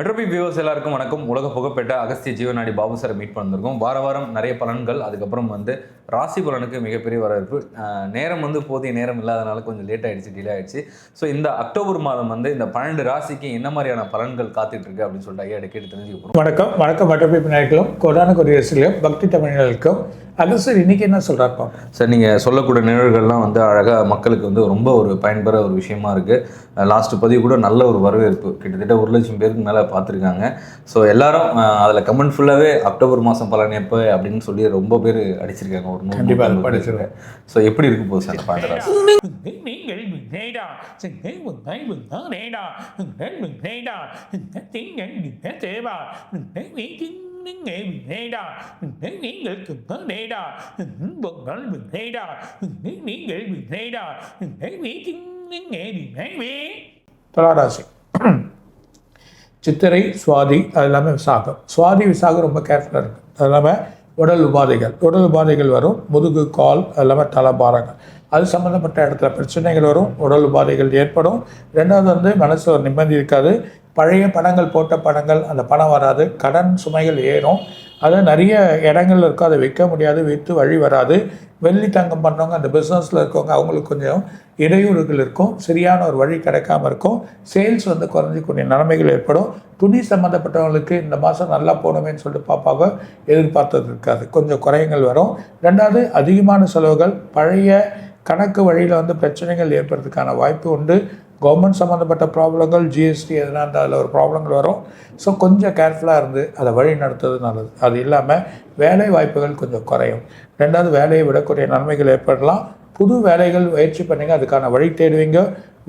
மெட்ரோபி viewers எல்லாருக்கும் வணக்கம். உலக புகப்பெற்ற அகஸ்திய ஜீவநாடி பாபு சாரை மீட் பண்ணிருக்கோம் வார வாரம் நிறைய பலன்கள் அதுக்கப்புறம் வந்து ராசி பலனுக்கு மிகப்பெரிய வரவேற்பு. நேரம் வந்து போதிய நேரம் இல்லாதனால கொஞ்சம் லேட் ஆயிடுச்சு டிலே ஆயிடுச்சு. ஸோ இந்த அக்டோபர் மாதம் வந்து இந்த பன்னெண்டு ராசிக்கு என்ன மாதிரியான பலன்கள் காத்துட்டு இருக்கு அப்படின்னு சொல்லிட்டு ஐயா கேட்டு தெரிஞ்சுக்க போகிறோம் வணக்கம். வணக்கம் மற்றபடி நாயர்களும் கொடான கொரியர்ஸ்லையும் பக்தி தமிழர்களுக்கும். அகஸ்டர் இன்னைக்கு என்ன சொல்றாரு பாப்போம்? சார் நீங்கள் சொல்லக்கூடிய நிகழ்வுகள்லாம் வந்து அழகாக மக்களுக்கு வந்து ரொம்ப ஒரு பயன்பெற ஒரு விஷயமா இருக்குது லாஸ்ட் பதிவு கூட நல்ல ஒரு வரவேற்பு. கிட்டத்தட்ட ஒரு லட்சம் பேருக்கு மேலே பார்த்துருக்காங்க. ஸோ எல்லாரும் அதில் கமெண்ட் ஃபுல்லாகவே அக்டோபர் மாதம் பலன் எப்போ அப்படின்னு சொல்லி ரொம்ப பேர் அடிச்சிருக்காங்க. ஒரு நூறு படிச்சிருக்கேன். ஸோ எப்படி இருக்கு போகுது சார் ராசி? நீங்கள் உன்னை உன்னா நேடா உங்கள் நேடா நீங்கள் வீட்டின் நீங்கள் நினைவே துளாராசி சித்திரை சுவாதி அது எல்லாமே விசாகம். சுவாதி விசாகம் ரொம்ப கேர்ஃபுல்லாக இருக்குது அது இல்லாமல் உடல் உபாதைகள். உடல் உபாதைகள் வரும். முதுகு கால் அது இல்லாமல் தலைபாரங்கள் அது சம்மந்தப்பட்ட இடத்துல பிரச்சனைகள் வரும். உடல் உபாதைகள் ஏற்படும். ரெண்டாவது வந்து மனசில் ஒரு நிம்மதி இருக்காது. பழைய படங்கள் போட்ட படங்கள் அந்த பணம் வராது. கடன் சுமைகள் ஏறும். அது நிறைய இடங்கள்ல இருக்கும் அதை விற்க முடியாது விற்று வழி வராது. வெள்ளி தங்கம் பண்ணுறவங்க அந்த பிஸ்னஸில் இருக்கவங்க அவங்களுக்கு கொஞ்சம் இடையூறுகள் இருக்கும். சரியான ஒரு வழி கிடைக்காம இருக்கும். சேல்ஸ் வந்து குறைஞ்சிக்கூடிய நிலைமைகள் ஏற்படும். துணி சம்மந்தப்பட்டவங்களுக்கு இந்த மாதம் நல்லா போகணுமேன்னு சொல்லிட்டு பாப்பாவை எதிர்பார்த்தது இருக்காது. கொஞ்சம் குறையங்கள் வரும். ரெண்டாவது அதிகமான செலவுகள் பழைய கணக்கு வழியில் வந்து பிரச்சனைகள் ஏற்படுறதுக்கான வாய்ப்பு உண்டு. கவர்மெண்ட் சம்மந்தப்பட்ட ப்ராப்ளங்கள் ஜிஎஸ்டி எதனா இருந்தால் அதில் ஒரு ப்ராப்ளங்கள் வரும். ஸோ கொஞ்சம் கேர்ஃபுல்லாக இருந்து அதை வழி நடத்துறது நல்லது. அது இல்லாமல் வேலை வாய்ப்புகள் கொஞ்சம் குறையும். ரெண்டாவது வேலையை விடக்கூடிய நன்மைகள் ஏற்படலாம். புது வேலைகள் முயற்சி பண்ணீங்க அதுக்கான வழி தேடுவீங்க.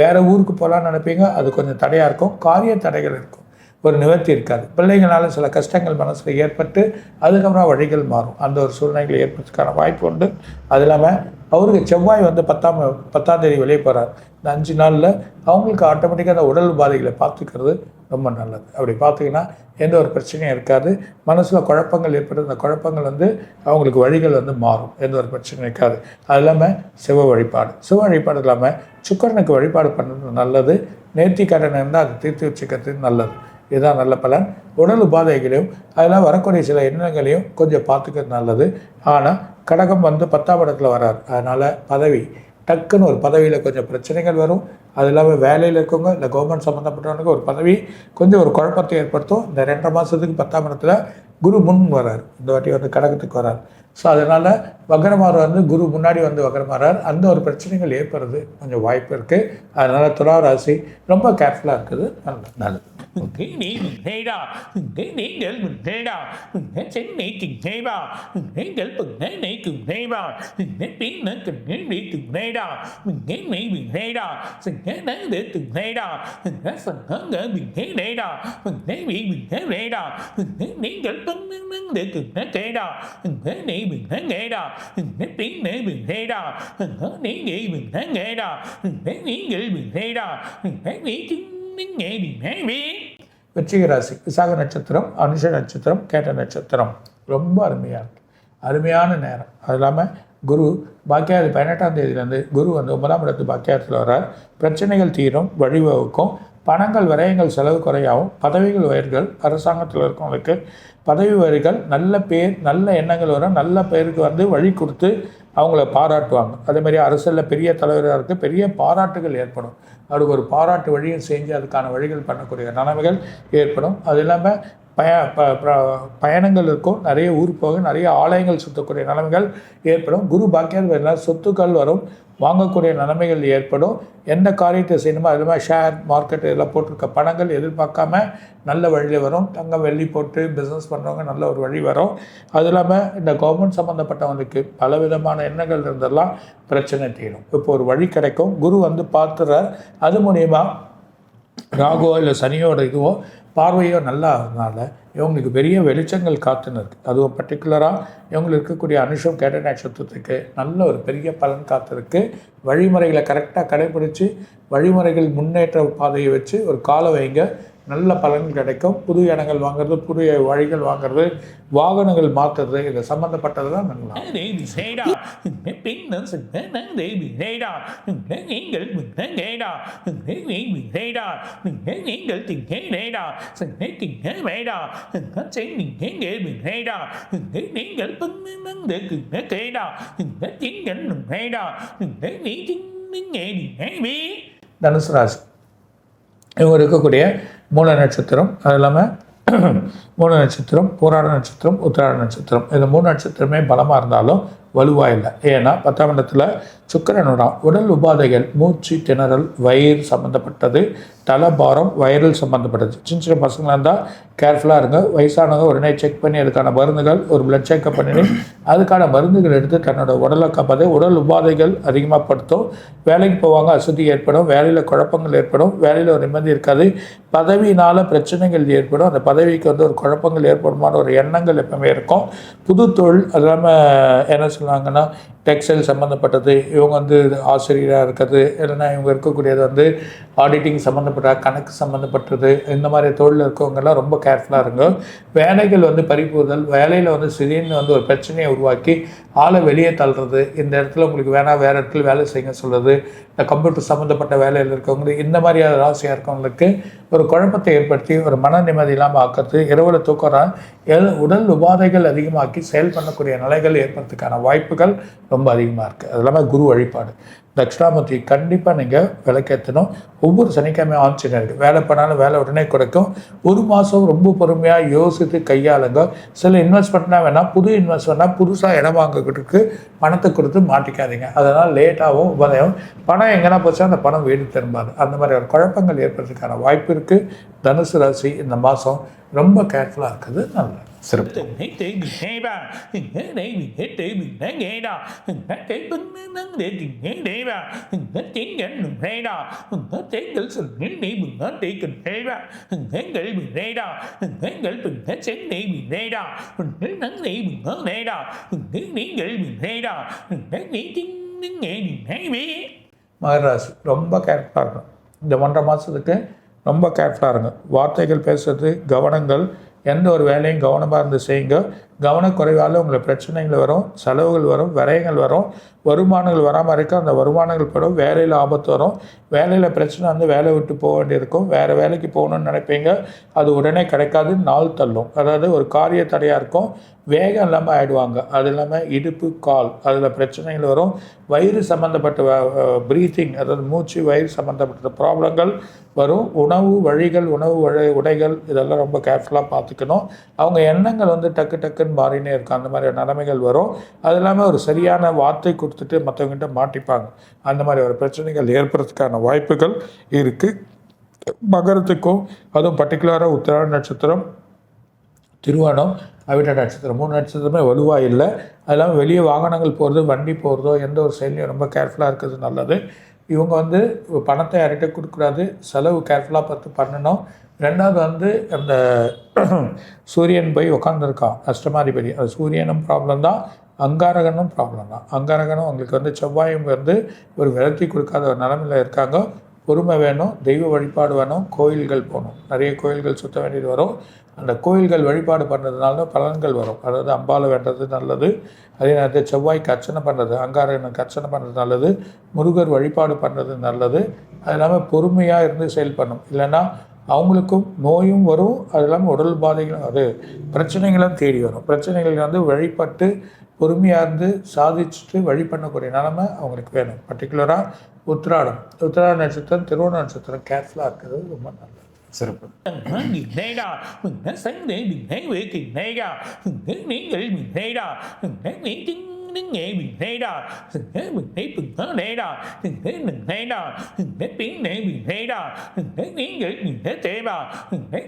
வேறு ஊருக்கு போகலான்னு நினைப்பீங்க அது கொஞ்சம் தடையாக இருக்கும். காரிய தடைகள் இருக்கும். ஒரு நிவர்த்தி இருக்காது. பிள்ளைங்களால சில கஷ்டங்கள் மனசில் ஏற்பட்டு அதுக்கப்புறம் வழிகள் மாறும். அந்த ஒரு சூழ்நிலைகள் ஏற்படுறதுக்கான வாய்ப்பு உண்டு. அது இல்லாமல் அவருக்கு செவ்வாய் வந்து பத்தாம் பத்தாம் தேதி வெளியே போகிறார் இந்த அஞ்சு நாளில் அவங்களுக்கு ஆட்டோமேட்டிக்காக அந்த உடல் உபாதைகளை பார்த்துக்கிறது ரொம்ப நல்லது. அப்படி பார்த்தீங்கன்னா எந்த ஒரு பிரச்சனையும் இருக்காது. மனசில் குழப்பங்கள் ஏற்பட்டு அந்த குழப்பங்கள் வந்து அவங்களுக்கு வழிகள் வந்து மாறும். எந்த ஒரு பிரச்சனையும் இருக்காது. அது இல்லாமல் சிவ வழிபாடு. சிவ வழிபாடு இல்லாமல் சுக்கரனுக்கு வழிபாடு பண்ணுறது நல்லது. நேர்த்தி கடன் இருந்தால் அதை தீர்த்து வச்சுக்கிறது நல்லது. இதுதான் நல்ல பலன். உடல் உபாதைகளையும் அதெல்லாம் வரக்கூடிய சில எண்ணங்களையும் கொஞ்சம் பார்த்துக்கிறது நல்லது. ஆனால் கடகம் வந்து பத்தாம் இடத்துல வரார். அதனால் பதவி டக்குன்னு ஒரு பதவியில் கொஞ்சம் பிரச்சனைகள் வரும். அது இல்லாமல் வேலையில் இருக்கவங்க இல்லை கவர்மெண்ட் சம்மந்தப்பட்டவனுக்கு ஒரு பதவி கொஞ்சம் ஒரு குழப்பத்தை ஏற்படுத்தும். இந்த ரெண்டரை மாதத்துக்கு பத்தாம் இடத்துல குரு முன் வரார். இந்த வாட்டி வந்து கடகத்துக்கு வரார். ஸோ அதனால் வக்கரமார் வந்து குரு முன்னாடி வந்து வக்கரமாறார். அந்த ஒரு பிரச்சனைகள் ஏற்படுறது கொஞ்சம் வாய்ப்பு இருக்குது அதனால் துலா ராசி ரொம்ப கேர்ஃபுல்லாக இருக்குது. நல்லது. நல்லது. நீங்கள் நேடா உங்கை சென்னை திங்கேவா நீங்கள் நீங்கள் பங்கு நந்து நீங்கள் ராசி விசாக நட்சத்திரம் அனுஷ நட்சத்திரம் கேட்ட நட்சத்திரம். ரொம்ப அருமையாக இருக்கு. அருமையான நேரம். அது இல்லாமல் குரு பாக்கியாது பதினெட்டாம் தேதியிலேருந்து குரு வந்து ஒன்பதாம் இடத்து பாக்கியாரத்தில் வர்றார். பிரச்சனைகள் தீரும் வழிவகுக்கும். பணங்கள் விரயங்கள் செலவு குறையாகும். பதவிகள் உயர்கள் அரசாங்கத்தில் இருக்கவங்களுக்கு பதவி உயர்கள் நல்ல பேர் நல்ல எண்ணங்கள் வரும். நல்ல பேருக்கு வந்து வழி கொடுத்து அவங்கள பாராட்டுவாங்க. அதே மாதிரி அரசியலில் பெரிய தலைவராக இருக்கு பெரிய பாராட்டுகள் ஏற்படும். அவருக்கு ஒரு பாராட்டு வழியும் செஞ்சு அதுக்கான வழிகள் பண்ணக்கூடிய நிலைமைகள் ஏற்படும். அது இல்லாமல் பய ப ப- பயணங்கள் இருக்கும். நிறைய ஊர் போக நிறைய ஆலயங்கள் சுற்றக்கூடிய நிலைமைகள் ஏற்படும். குரு பாக்கியம் சொத்துக்கள் வரும். வாங்கக்கூடிய நிலைமைகள் ஏற்படும். எந்த காரியத்தை செய்யணுமோ அது மாதிரி ஷேர் மார்க்கெட் இதெல்லாம் போட்டிருக்க பணங்கள் எதிர்பார்க்காம நல்ல வழியில் வரும். தங்கம் வெள்ளி போட்டு பிஸ்னஸ் பண்ணுறவங்க நல்ல ஒரு வழி வரும். அது இல்லாமல் இந்த கவர்மெண்ட் சம்மந்தப்பட்டவங்களுக்கு பல விதமான எண்ணங்கள் இருந்தெல்லாம் பிரச்சனை தீரும். இப்போ ஒரு வழி கிடைக்கும். குரு வந்து பார்த்துறார். அது மூலியமாக ராகுவோ இல்லை சனியோட இதுவோ பார்வையோ நல்லா இருந்தனால இவங்களுக்கு பெரிய வெளிச்சங்கள் காத்துன்னு இருக்குது அதுவும் பர்டிகுலராக இவங்களுக்கு இருக்கக்கூடிய அனுஷம் கேட்ட நட்சத்திரத்துக்கு நல்ல ஒரு பெரிய பலன் காத்திருக்கு. வழிமுறைகளை கரெக்டாக கடைபிடிச்சி வழிமுறைகள் முன்னேற்ற பாதையை வச்சு ஒரு காலை வைங்க. நல்ல பலன் கிடைக்கும். புது இடங்கள் வாங்குறது புதிய வழிகள் வாங்குறது வாகனங்கள் மாற்றுறது இது சம்மந்தப்பட்டது தான் நீங்கள் தனுசு ராசி. இவங்க இருக்கக்கூடிய மூல நட்சத்திரம் அது இல்லாமல் மூல நட்சத்திரம் பூராட நட்சத்திரம் உத்திராட நட்சத்திரம். இந்த மூணு நட்சத்திரமே பலமாக இருந்தாலும் வலுவாக இல்லை. ஏன்னா பத்தாம் இடத்துல சுக்கிரனுடா உடல் உபாதைகள் மூச்சு திணறல் வயிறு சம்மந்தப்பட்டது தலைபாரம் வயிறில் சம்மந்தப்பட்டது சின்ன சின்ன பசங்களாக இருந்தால் கேர்ஃபுல்லாக இருங்க. வயசானவங்க உடனே செக் பண்ணி அதுக்கான மருந்துகள் ஒரு பிளட் செக்அப் பண்ணி அதுக்கான மருந்துகள் எடுத்து தன்னோட உடலை காப்பாது உடல் உபாதைகள் அதிகமாக படுத்தும் வேலைக்கு போவாங்க அசதி ஏற்படும். வேலையில் குழப்பங்கள் ஏற்படும். வேலையில் ஒரு நிம்மதி இருக்காது. பதவியினால் பிரச்சனைகள் ஏற்படும். அந்த பதவிக்கு வந்து ஒரு குழப்பங்கள் ஏற்படுமான ஒரு எண்ணங்கள் எப்பவுமே இருக்கும். புது தொழில் அது இல்லாமல் என்ன சொல்லுவாங்கன்னா டெக்ஸ்டைல் சம்மந்தப்பட்டது இவங்க வந்து ஆசிரியராக இருக்கிறது இல்லைன்னா இவங்க இருக்கக்கூடியது வந்து ஆடிட்டிங் சம்மந்தப்பட்ட கணக்கு சம்மந்தப்பட்டது இந்த மாதிரி தொழில் இருக்கவங்கெல்லாம் ரொம்ப கேர்ஃபுல்லாக இருங்க. வேலைகள் வந்து பறிப்புறுதல் வேலையில் வந்து திடீர்னு வந்து ஒரு பிரச்சனையை உருவாக்கி ஆளை வெளியே தள்ளுறது இந்த இடத்துல உங்களுக்கு வேணாம் வேறு இடத்துல வேலை செய்யுங்க சொல்கிறது இந்த கம்ப்யூட்டர் சம்மந்தப்பட்ட வேலையில் இருக்கவங்களுக்கு இந்த மாதிரியான ராசியாக இருக்கவங்களுக்கு ஒரு குழப்பத்தை ஏற்படுத்தி ஒரு மன நிம்மதி இல்லாமல் ஆக்கிறது இரவில் தூக்கம் எல் உடல் உபாதைகள் அதிகமாக்கி செயல் பண்ணக்கூடிய நிலைகள் ஏற்படுறதுக்கான வாய்ப்புகள் ரொம்ப அதிகமாக இருக்குது அது இல்லாமல் குரு வழிபாடு. தட்சிணாமூர்த்தி கண்டிப்பாக நீங்கள் விளக்கேற்றணும் ஒவ்வொரு சனிக்கிழமையும் ஆஞ்சநேயருக்கு வேலை பண்ணாலும் வேலை உடனே கிடைக்கும். ஒரு மாதம் ரொம்ப பொறுமையாக யோசித்து கையாளுங்க. சில இன்வெஸ்ட்மெண்ட்னா வேணால் புது இன்வெஸ்ட்மெண்ட்னா புதுசாக இடம் வாங்குறதுக்கு பணத்தை கொடுத்து மாட்டிக்காதீங்க. அதனால் லேட்டாகவும் உபதயம். பணம் எங்கன்னா போச்சா அந்த பணம் வீடு திரும்பாது. அந்த மாதிரி ஒரு குழப்பங்கள் ஏற்படுறதுக்கான வாய்ப்பு இருக்குது தனுசு ராசி இந்த மாதம் ரொம்ப கேர்ஃபுல்லாக இருக்குது நல்லது. சிறப்பு. மகராசி ரொம்ப கேர்ஃபுல்லாக இருக்கும் இந்த ஒன்றரை மாதத்துக்கு ரொம்ப கேர்ஃபுல்லாக இருங்க. வார்த்தைகள் பேசுறது கவனங்கள் எந்த ஒரு வேலையும் கவனமாக இருந்து செய்யுங்க. கவனக்குறைவால் உங்களுக்கு பிரச்சனைகள் வரும் செலவுகள் வரும் விரயங்கள் வரும் வருமானங்கள் வராமல் இருக்க அந்த வருமானங்கள் படும் வேலையில் ஆபத்து வரும். வேலையில் பிரச்சனை வந்து வேலை விட்டு போக வேண்டியிருக்கும். வேறு வேலைக்கு போகணும்னு நினைப்பீங்க. அது உடனே கிடைக்காது நாள் தள்ளும். அதாவது ஒரு காரிய தடையாக இருக்கும். வேகம் இல்லாமல் ஆகிடுவாங்க அது இல்லாமல் இடுப்பு கால் அதில் பிரச்சனைகள் வரும். வயிறு சம்மந்தப்பட்ட ப்ரீத்திங் அதாவது மூச்சு வயிறு சம்மந்தப்பட்ட ப்ராப்ளங்கள் வரும். உணவு வழிகள் உணவு வழி உடைகள் இதெல்லாம் ரொம்ப கேர்ஃபுல்லாக பார்த்துக்கணும். அவங்க எண்ணங்கள் வந்து டக்கு டக்குன்னு மாறினே இருக்கும். அந்த மாதிரி நிலைமைகள் வரும். அது இல்லாமல் ஒரு சரியான வார்த்தை கொடுத்துட்டு மற்றவங்ககிட்ட மாட்டிப்பாங்க. அந்த மாதிரி ஒரு பிரச்சனைகள் ஏற்படுறதுக்கான வாய்ப்புகள் இருக்குது மகரத்துக்கும் அதுவும் பர்டிகுலராக உத்திராட நட்சத்திரம் திருவோணம் அவிட்ட நட்சத்திரம் மூணு நட்சத்திரமே வலுவாக இல்லை. அது இல்லாமல் வெளியே வாகனங்கள் போகிறதோ வண்டி போகிறதோ எந்த ஒரு செயலையும் ரொம்ப கேர்ஃபுல்லாக இருக்கிறது நல்லது. இவங்க வந்து பணத்தை யார்கிட்ட கொடுக்கூடாது செலவு கேர்ஃபுல்லாக பார்த்து பண்ணணும். ரெண்டாவது வந்து அந்த சூரியன் போய் உட்காந்துருக்கான் அஷ்டமாதிபதி. அது சூரியனும் ப்ராப்ளம் தான் அங்காரகனும் ப்ராப்ளம் தான். அங்காரகனும் அவங்களுக்கு வந்து செவ்வாயும் வந்து ஒரு விரத்தி கொடுக்காத ஒரு நிலமையில் இருக்காங்க. பொறுமை வேணும் தெய்வ வழிபாடு வேணும் கோயில்கள் போகணும். நிறைய கோயில்கள் சுற்ற வேண்டியது வரும். அந்த கோயில்கள் வழிபாடு பண்ணுறதுனால தான் பலன்கள் வரும். அதாவது அம்பாவை வேண்டது நல்லது. அதே நேரத்தில் செவ்வாய்க்கு அர்ச்சனை பண்ணுறது அங்காரனுக்கு அர்ச்சனை பண்ணுறது நல்லது. முருகர் வழிபாடு பண்ணுறது நல்லது. அது இல்லாமல் பொறுமையாக இருந்து செயல்படணும். இல்லைன்னா அவங்களுக்கும் நோயும் வரும் அது இல்லாமல் உடல் பாதைகளும் அது பிரச்சனைகளும் தேடி வரும். பிரச்சனைகள் வந்து வழிபட்டு பொறுமையாக இருந்து சாதிச்சுட்டு வழி பண்ணக்கூடிய நிலமை அவங்களுக்கு வேணும். பர்டிகுலராக உத்திராடம். உத்திராட நட்சத்திரம் திருவோண நட்சத்திரம் கேர்ஃபுல்லாக இருக்கிறது ரொம்ப நல்லது. சிறப்பு. நேடா சண்டே வேக்கு நேடா நீங்கள் நேடா thế நேடா நேடா நேடா நேடா பின்னே நேடா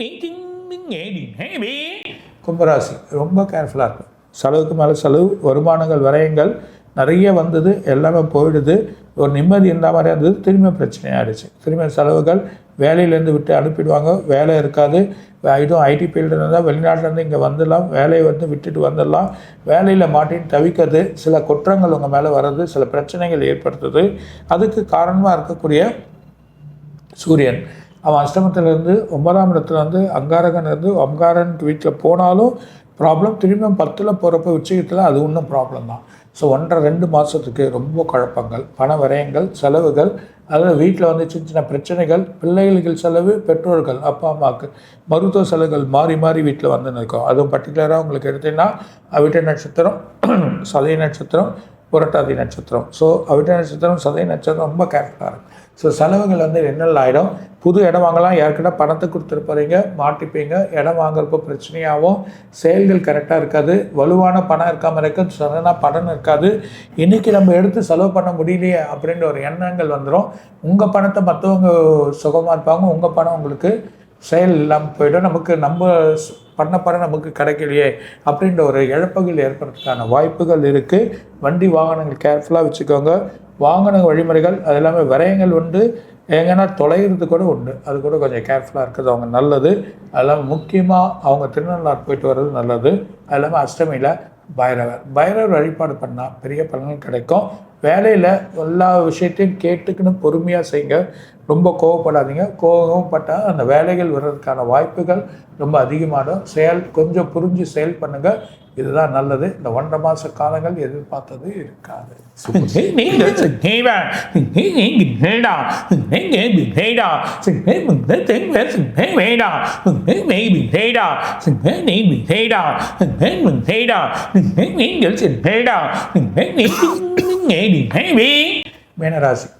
நீங்கள் bình thế நேடி கும்பராசி ரொம்ப கேர்ஃபுல்லாக இருக்கும் செலவுக்கு மேலே செலவு வருமானங்கள் விரயங்கள். நிறைய வந்தது எல்லாமே போயிடுது. ஒரு நிம்மதி இருந்த மாதிரி இருந்தது திரும்ப பிரச்சனையாகிடுச்சு திரும்ப செலவுகள் வேலையிலேருந்து விட்டு அனுப்பிடுவாங்க. வேலை இருக்காது. இதுவும் ஐடி ஃபீல்டு இருந்தால் வெளிநாட்டிலேருந்து இங்கே வந்துடலாம். வேலையை வந்து விட்டுட்டு வந்துடலாம். வேலையில் மாட்டின்னு தவிக்கிறது சில குற்றங்கள் உங்கள் மேலே வர்றது சில பிரச்சனைகள் ஏற்படுத்துது. அதுக்கு காரணமாக இருக்கக்கூடிய சூரியன். அவன் அஷ்டமத்திலேருந்து ஒன்பதாம் இடத்துலேருந்து அங்காரகன் இருந்து அங்காரன் வீட்டில் போனாலும் ப்ராப்ளம் திரும்பியும் பத்தில் போகிறப்ப உச்சயத்தில் அது இன்னும் ப்ராப்ளம் தான். ஸோ ஒன்றரை ரெண்டு மாதத்துக்கு ரொம்ப குழப்பங்கள் பண விரயங்கள் செலவுகள் அதாவது வீட்டில் வந்து சின்ன சின்ன பிரச்சனைகள் பிள்ளைகளுக்கு செலவு பெற்றோர்கள் அப்பா அம்மாவுக்கு மருத்துவ செலவுகள் மாறி மாறி வீட்டில் வந்து நிற்கும் அதுவும் பர்டிகுலராக உங்களுக்கு எடுத்தீங்கன்னா அவிட்ட நட்சத்திரம் சதய நட்சத்திரம் புரட்டாதி நட்சத்திரம். ஸோ அவிட்ட நட்சத்திரம் சதய நட்சத்திரம் ரொம்ப கேர்ஃபுல்லாக இருக்கும் ஸோ செலவுகள் வந்து என்னென்ன ஆகிடும் புது இடம் வாங்கலாம் யாருக்கிட்ட பணத்தை கொடுத்துருப்பறீங்க மாட்டிப்பீங்க இடம் வாங்குறப்போ பிரச்சனையாகவும் செயல்கள் கரெக்டாக இருக்காது வலுவான பணம் இருக்காமல் இருக்கும் சடனாக பணம் இருக்காது. இன்றைக்கி நம்ம எடுத்து செலவு பண்ண முடியலையே அப்படின்ற ஒரு எண்ணங்கள் வந்துடும் உங்கள் பணத்தை மற்றவங்க சுகமாக இருப்பாங்க உங்கள் பணம் உங்களுக்கு செயல் இல்லாமல் போயிடும். நமக்கு நம்ம ஸ்- பண்ண நமக்கு கிடைக்கலையே அப்படின்ற ஒரு இழப்புகள் ஏற்படுறதுக்கான வாய்ப்புகள் இருக்குது வண்டி வாகனங்கள் கேர்ஃபுல்லாக வச்சுக்கோங்க. வாகன வழிமுறைகள் அது எல்லாமே விரயங்கள் உண்டு. எங்கன்னா தொலைகிறது கூட உண்டு. அது கூட கொஞ்சம் கேர்ஃபுல்லாக இருக்கிறது அவங்க நல்லது. அது இல்லாமல் முக்கியமாக அவங்க திருநள்ளாறு போயிட்டு வர்றது நல்லது. அது இல்லாமல் அஷ்டமியில் பைரவர். பைரவர் வழிபாடு பண்ணால் பெரிய பலன்கள் கிடைக்கும். வேலையில் எல்லா விஷயத்தையும் கேட்டுக்குன்னு பொறுமையாக செய்யுங்க ரொம்ப கோவப்படாதீங்க கோவப்பட்டால் அந்த வேலைகள் வர்றதுக்கான வாய்ப்புகள் ரொம்ப அதிகமாகும் செயல் கொஞ்சம் புரிஞ்சு செயல் பண்ணுங்கள் இதுதான் நல்லது இந்த ஒன்றரை மாத காலங்கள் எதிர்பார்த்தது இருக்காது நீங்கள் சின்னேவா நீங்கள் மேபி மீனராசி.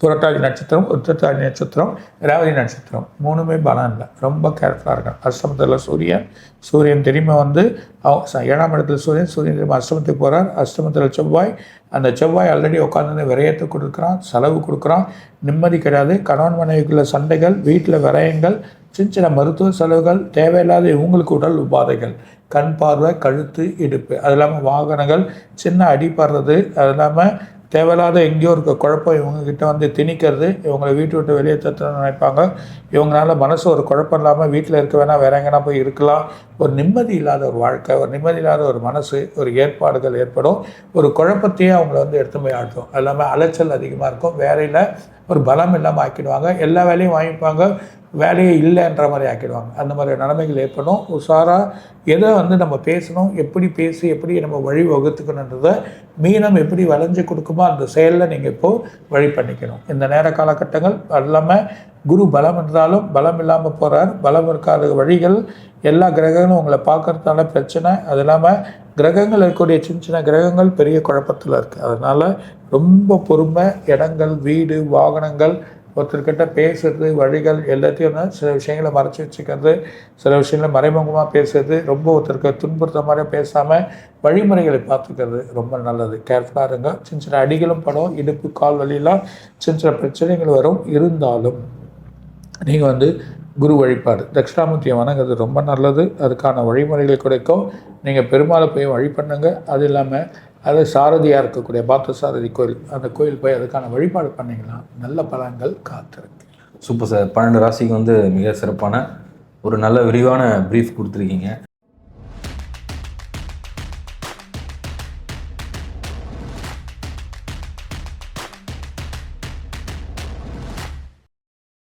புரட்டாதி நட்சத்திரம் உத்திரட்டாதி நட்சத்திரம் ரேவதி நட்சத்திரம். மூணுமே பலம் இல்லை. ரொம்ப கேர்ஃபுல்லாக இருக்கணும். அஷ்டமத்தில் சூரியன். சூரியன் திரும்ப வந்து அவ- ச- ஏழாம் இடத்துல சூரியன் சூரியன் திரும்ப அஷ்டமத்துக்கு போகிறார் அஷ்டமத்தில் செவ்வாய். அந்த செவ்வாய் ஆல்ரெடி உட்காந்து விரயத்தை கொடுக்குறான் செலவு கொடுக்குறான். நிம்மதி கிடையாது. கணவன் மனைவிக்குள்ள சண்டைகள் வீட்டில் விரயங்கள் சின்ன சின்ன மருத்துவ செலவுகள் தேவையில்லாத இவங்களுக்கு உடல் உபாதைகள். கண் பார்வை கழுத்து இடுப்பு. அது இல்லாமல் வாகனங்கள் சின்ன அடிப்படுறது அது இல்லாமல் தேவையில்லாத எங்கேயோ இருக்க குழப்பம் இவங்கக்கிட்ட வந்து திணிக்கிறது இவங்களை வீட்டு விட்டு வெளியே தத்துன்னு நினைப்பாங்க. இவங்களால மனசு ஒரு குழப்பம் இல்லாமல் வீட்டில் இருக்க வேணால் வேற எங்கன்னா போய் இருக்கலாம். ஒரு நிம்மதி இல்லாத ஒரு வாழ்க்கை ஒரு நிம்மதி இல்லாத ஒரு மனசு ஒரு ஏற்பாடுகள் ஏற்படும். ஒரு குழப்பத்தையே அவங்கள வந்து எடுத்து போய் ஆட்டும். அது இல்லாமல் அலைச்சல் அதிகமாக இருக்கும். வேலையில் ஒரு பலம் இல்லாமல் ஆக்கிடுவாங்க. எல்லா வேலையும் வாங்கிப்பாங்க. வேலையே இல்லைன்ற மாதிரி ஆக்கிடுவாங்க. அந்த மாதிரி நிலைமைகள் ஏற்படும். உஷாராக எதை வந்து நம்ம பேசணும் எப்படி பேசி எப்படி நம்ம வழி வகுத்துக்கணுன்றதை மீனம் எப்படி வளைஞ்சு கொடுக்குமோ அந்த செயலில் நீங்கள் இப்போது வழி பண்ணிக்கணும். இந்த நேர காலகட்டங்கள் இல்லாமல் குரு பலம் இருந்தாலும் பலம் இல்லாமல் போகிறார் பலம் இருக்காத வழிகள் எல்லா கிரகங்களும் உங்களை பார்க்கறதுனால பிரச்சனை. அது இல்லாமல் கிரகங்கள் இருக்கக்கூடிய சின்ன சின்ன கிரகங்கள் பெரிய குழப்பத்தில் இருக்குது அதனால் ரொம்ப பொறுமை இடங்கள் வீடு வாகனங்கள் ஒருத்தர்கிட்ட பேசுறது வழிகள் எல்லாத்தையும் சில விஷயங்களை மறைச்சி வச்சுக்கிறது சில விஷயங்களை மறைமுகமாக பேசுறது ரொம்ப ஒருத்தருக்கு துன்புறுத்த மாதிரி பேசாமல் வழிமுறைகளை பார்த்துக்கிறது ரொம்ப நல்லது. கேர்ஃபுல்லாக இருங்க. சின்ன சின்ன அடிகளும் படும். இடுப்பு கால் வழியெல்லாம் சின்ன சின்ன பிரச்சனைகள் வரும். இருந்தாலும் நீங்கள் வந்து குரு வழிபாடு தட்சிணாமூர்த்தியை வணங்குறது ரொம்ப நல்லது. அதுக்கான வழிமுறைகள் கிடைக்கும் நீங்கள் பெருமாளை போய் வழி பண்ணுங்க. அது இல்லாமல் அது சாரதியாக இருக்கக்கூடிய பாத்த சாரதி கோயில் அந்த கோயில் போய் அதுக்கான வழிபாடு பண்ணிங்கன்னா நல்ல பலன்கள் காத்திருக்கு. Super sir. பன்னெண்டு ராசிக்கு வந்து மிக சிறப்பான ஒரு நல்ல விரிவான ப்ரீஃப் கொடுத்துருக்கீங்க.